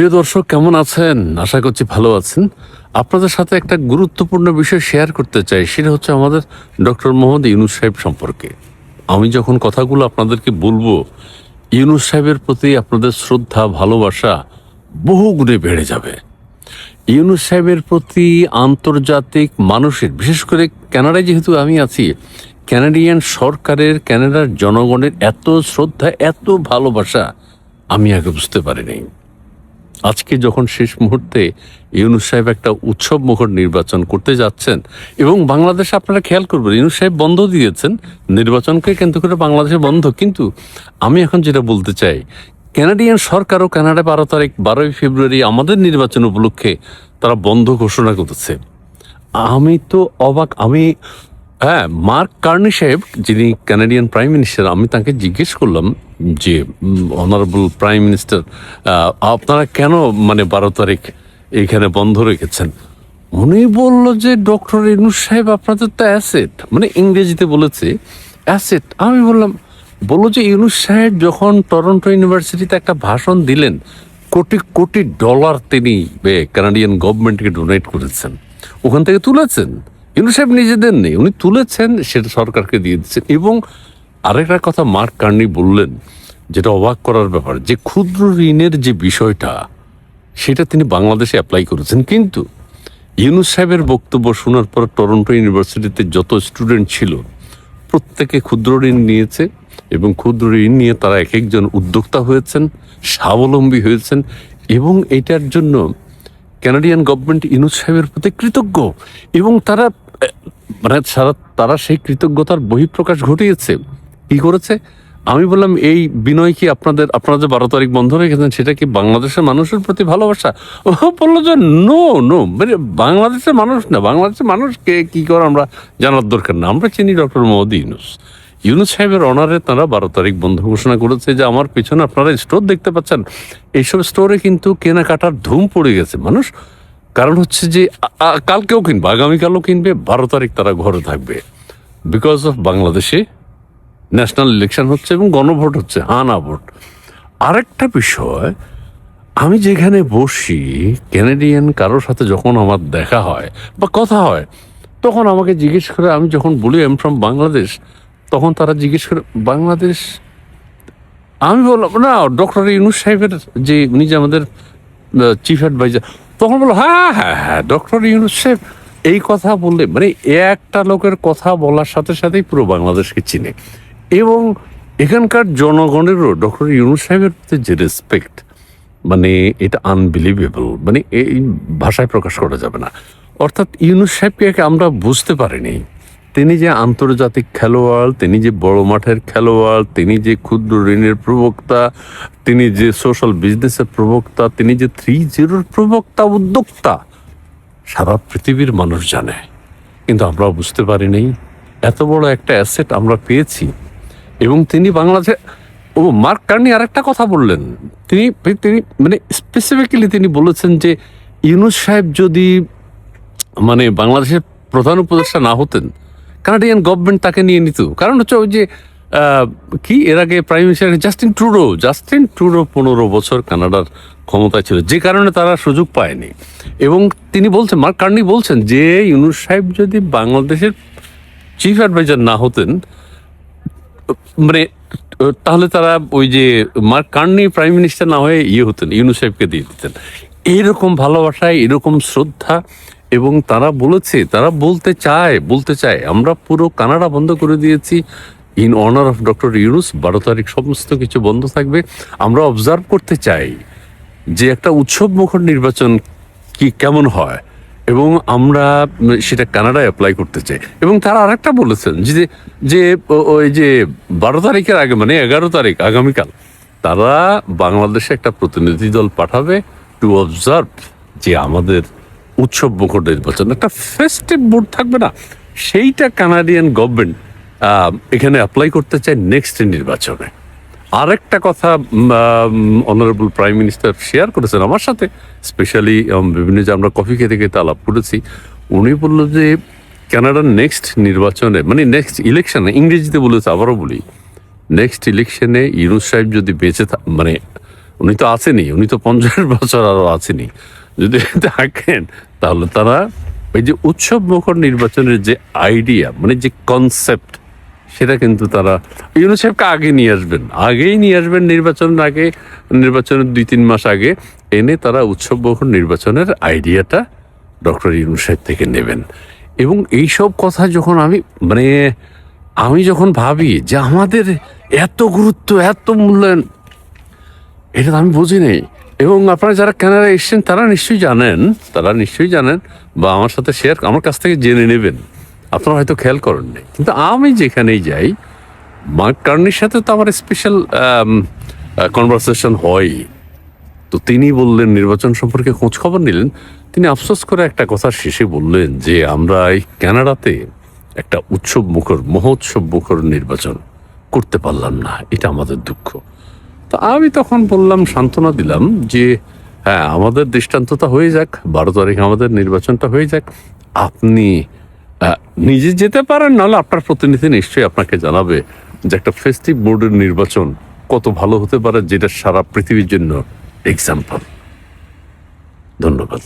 প্রিয় দর্শক, কেমন আছেন? আশা করছি ভালো আছেন। আপনাদের সাথে একটা গুরুত্বপূর্ণ বিষয় শেয়ার করতে চাই, সেটা হচ্ছে আমাদের ডক্টর মোহাম্মদ ইউনুস সাহেব সম্পর্কে। আমি যখন কথাগুলো আপনাদেরকে বলব, ইউনুস সাহেবের প্রতি আপনাদের শ্রদ্ধা, ভালোবাসা বহু গুণে বেড়ে যাবে। ইউনুস সাহেবের প্রতি আন্তর্জাতিক মানুষের, বিশেষ করে কানাডায় যেহেতু আমি আছি, কানাডিয়ান সরকারের, কানাডার জনগণের এত শ্রদ্ধা, এত ভালোবাসা আমি আগে বুঝতে পারিনি। আজকে যখন শেষ মুহূর্তে ইউনুস সাহেব একটা উৎসব মুখর নির্বাচন করতে যাচ্ছেন, এবং বাংলাদেশে আপনারা খেয়াল করবেন, ইউনুস সাহেব বন্ধ দিয়েছেন, নির্বাচনকে কেন্দ্র করে বাংলাদেশে বন্ধ। কিন্তু আমি এখন যেটা বলতে চাই কানাডিয়ান সরকারও কানাডা বারো তারিখ, বারোই ফেব্রুয়ারি আমাদের নির্বাচন উপলক্ষে তারা বন্ধ ঘোষণা করেছে। আমি তো অবাক, আমি হ্যাঁ মার্ক কার্নি সাহেব, যিনি কানাডিয়ান প্রাইম মিনিস্টার আমি তাকে জিজ্ঞেস করলাম যে অনারেবল প্রাইম মিনিস্টার আপনারা কেন মানে বারো তারিখ এইখানে বন্ধ রেখেছেন? উনি বলল যে ডক্টর ইনুস সাহেব আপনাদের তো অ্যাসেট মানে ইংরেজিতে বলেছে অ্যাসেট আমি বললাম, বলল যে ইউনুস সাহেব যখন টরন্টো ইউনিভার্সিটিতে একটা ভাষণ দিলেন, কোটি কোটি ডলার তিনি কানাডিয়ান গভর্নমেন্টকে ডোনেট করেছেন। ওখান থেকে তুলেছেন। ইউনুস সাহেব নিজেদের নেই উনি তুলেছেন, সেটা সরকারকে দিয়ে দিচ্ছেন এবং আরেকটা কথা মার্ক কার্নি বললেন, যেটা অবাক করার ব্যাপার, যে ক্ষুদ্র ঋণের যে বিষয়টা, সেটা তিনি বাংলাদেশে অ্যাপ্লাই করেছেন। কিন্তু ইউনুস সাহেবের বক্তব্য শোনার পর টরন্টো ইউনিভার্সিটিতে যত স্টুডেন্ট ছিল, প্রত্যেকে ক্ষুদ্র ঋণ নিয়েছে এবং ক্ষুদ্র ঋণ নিয়ে তারা এক একজন উদ্যোক্তা হয়েছেন, স্বাবলম্বী হয়েছেন এবং এটার জন্য কানাডিয়ান গভর্নমেন্ট ইনুস সাহেবের প্রতি কৃতজ্ঞ এবং তারা মানে সারা, তারা সেই কৃতজ্ঞতার বহিঃপ্রকাশ ঘটিয়েছে। কি করেছে? আমি বললাম, এই বিনয় কি আপনাদের, আপনারা যে বারো তারিখ বন্ধ রেখেছেন সেটা কি বাংলাদেশের মানুষের প্রতি ভালোবাসা? ও বলল যে নো নো মানে বাংলাদেশের মানুষ না, বাংলাদেশের মানুষকে কি করে আমরা জানার দরকার না? আমরা চিনি ডক্টর মোহাম্মদ ইউনুস। ইউনুস সাহেবের অনারে তারা বারো তারিখ বন্ধ ঘোষণা করেছে যে, আমার পিছনে আপনারা স্টোর দেখতে পাচ্ছেন। এইসব স্টোরে কিন্তু কেনাকাটার ধুম পড়ে গেছে, মানুষ। কারণ হচ্ছে যে কালকেও কিনবে, আগামীকালও কিনবে, বারো তারিখ তারা ঘরে থাকবে। বিকজ অফ বাংলাদেশে ন্যাশনাল ইলেকশন হচ্ছে এবং গণভোট হচ্ছে হা না ভোট। আরেকটা বিষয়, আমি যেখানে বসি ক্যানাডিয়ান কারোর সাথে যখন আমার দেখা হয় বা কথা হয়, তখন আমাকে জিজ্ঞেস করে, আমি যখন বলি এম ফ্রম বাংলাদেশ তখন তারা জিজ্ঞেস করে, বাংলাদেশ? আমি বললাম, না, ডক্টর ইউনুস সাহেবের যে উনি যে আমাদের চিফ অ্যাডভাইজার তখন বলল হ্যাঁ হ্যাঁ হ্যাঁ ডক্টর ইউনুস সাহেব, এই কথা বললে মানে একটা লোকের কথা বলার সাথে সাথেই পুরো বাংলাদেশকে চিনে। এবং এখানকার জনগণেরও ডক্টর ইউনুস সাহেবের প্রতি যে রেসপেক্ট মানে এটা আনবিলিভেবল মানে এই ভাষায় প্রকাশ করা যাবে না। অর্থাৎ ইউনুস সাহেবকে আমরা বুঝতে পারিনি। তিনি যে আন্তর্জাতিক খেলোয়াড়, তিনি যে বড় মাঠের খেলোয়াড়, তিনি যে ক্ষুদ্র ঋণের প্রবক্তা, তিনি যে সোশ্যাল বিজনেসের প্রবক্তা, তিনি যে থ্রি জিরোর প্রবক্তা, উদ্যোক্তা, সারা পৃথিবীর মানুষ জানে। কিন্তু আমরা বুঝতে পারি পারিনি। এত বড় একটা অ্যাসেট আমরা পেয়েছি। এবং তিনি বাংলাদেশে, ও মার্ক কার্নি আরেকটা কথা বললেন। তিনি তিনি মানে স্পেসিফিক্যালি তিনি বলেছেন যে ইউনুস সাহেব যদি মানে বাংলাদেশের প্রধান উপদেষ্টা না হতেন কানাডিয়ান গভর্নমেন্ট তাকে নিয়ে নিত। কারণ হচ্ছে ওই যে কি এর আগে prime minister Justin Trudeau Justin Trudeau পনেরো বছর কানাডার ক্ষমতায় ছিল, যে কারণে তারা সুযোগ পায়নি। এবং তিনি বলছেন, মার্ক কার্নি বলছেন যে ইউনুস সাহেব যদি বাংলাদেশের চিফ অ্যাডভাইজার না হতেন মানে তাহলে তারা ওই যে মার্ক কার্নি প্রাইম মিনিস্টার না হয়ে ইয়ে হতেন ইউনুস সাহেবকে দিয়ে দিতেন। এইরকম ভালোবাসায় এরকম শ্রদ্ধা, এবং তারা বলেছে, তারা বলতে চায় বলতে চায়, আমরা পুরো কানাডা বন্ধ করে দিয়েছি। In honour of doctor Yunus, বারো তারিখ সমস্ত কিছু বন্ধ থাকবে। আমরা অবজার্ভ করতে চাই যে একটা উৎসব মুখর নির্বাচন কি, কেমন হয়। এবং আমরা সেটা কানাডায় অ্যাপ্লাই করতে চাই। এবং তারা আরেকটা বলেছেন যে যে ওই যে, বারো তারিখের আগে মানে এগারো তারিখ, আগামীকাল, তারা বাংলাদেশে একটা প্রতিনিধি দল পাঠাবে টু অবজার্ভ যে আমাদের উৎসব মুখর নির্বাচন। একটা ফেস্টিভ বোর্ড থাকবে না। সেইটা কানাডিয়ান গভর্নমেন্ট এখানে অ্যাপ্লাই করতে চায় নেক্সট নির্বাচনে। আরেকটা কথা অনারেবল প্রাইম মিনিস্টার শেয়ার করেছেন আমার সাথে স্পেশালি বিভিন্ন যে আমরা কফি খেতে খেতে আলাপ করেছি, উনি বলল যে কানাডার নেক্সট নির্বাচনে মানে নেক্সট ইলেকশনে ইংরেজিতে বলেছে, আবারও বলি নেক্সট ইলেকশনে ইউনুস সাহেব যদি বেঁচে মানে উনি তো আসেনি উনি তো পঞ্চাশ বছর আরও আছেনই। যদি থাকেন, তাহলে তারা ওই যে উৎসব মুখর নির্বাচনের যে আইডিয়া মানে যে কনসেপ্ট সেটা কিন্তু তারা, ইউনিসেফকে আগে নিয়ে আসবেন, আগেই নিয়ে আসবেন নির্বাচনের আগে নির্বাচনের দুই তিন মাস আগে এনে তারা উৎসব বহু নির্বাচনের আইডিয়াটা ডক্টর ইউনুসাহেব থেকে নেবেন। এবং এইসব কথা যখন আমি মানে আমি যখন ভাবি যে আমাদের এত গুরুত্ব, এত মূল্যায়ন, এটা আমি বুঝি নেই। এবং আপনারা যারা কানাডা এসছেন, তারা নিশ্চয়ই জানেন, তারা নিশ্চয়ই জানেন, বা আমার সাথে শেয়ার আমার কাছ থেকে জেনে নেবেন। আপনারা হয়তো খেয়াল করেননি। কিন্তু আমি যেখানেই যাই, মার্ক কার্নির সাথে তো আমার স্পেশাল কনভারসেশন হয় তো তিনি বললেন, নির্বাচন সম্পর্কে খোঁজ খবর নিলেন। তিনি আফসোস করে একটা কথার শেষে বললেন যে, আমরা এই ক্যানাডাতে একটা উৎসব মুখর, মহোৎসব মুখর নির্বাচন করতে পারলাম না। এটা আমাদের দুঃখ। তো আমি তখন বললাম, সান্ত্বনা দিলাম যে হ্যাঁ আমাদের দৃষ্টান্ততা হয়ে যাক। বারো তারিখ আমাদের নির্বাচনটা হয়ে যাক। আপনি নিজে যেতে পারেন, নাহলে আপনার প্রতিনিধি নিশ্চয়ই আপনাকে জানাবে যে একটা ফেস্টিভ বোর্ডের নির্বাচন কত ভালো হতে পারে, যেটা সারা পৃথিবীর জন্য এক্সাম্পল ধন্যবাদ।